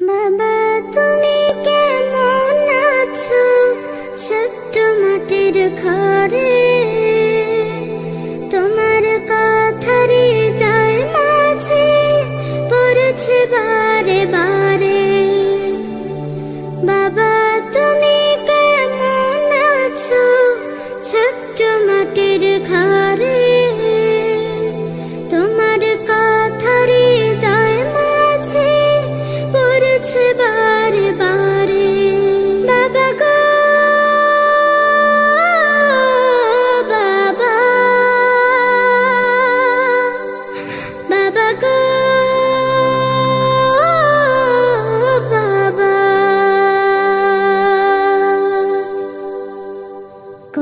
বাবা তুমি কেমন আছো? ছোট্ট মাটির ঘরে। তোমার কথার তাই মাঝে পড়েছে বারে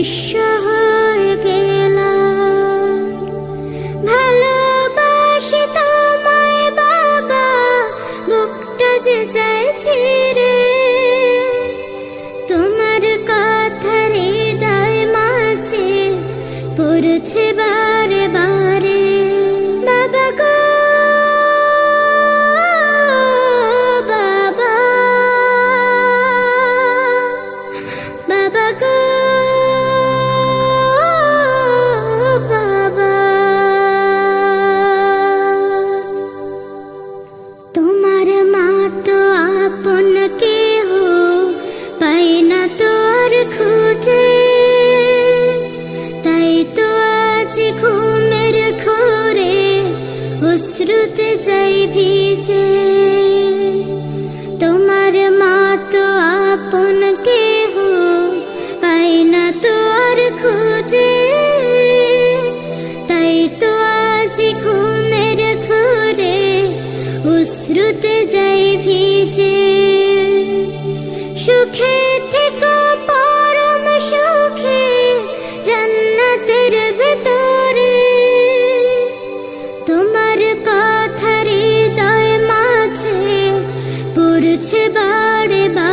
নিঃস্ব হয়ে গেলাম। ভালোবাসি তোমায় বাবা বুকটা যে চাইছি রে। তোমার কথা হৃদয় মাঝে পড়ছে বারে বারে। ঘুমের ঘরে অশ্রুতে যাই ভিজে पड़े बा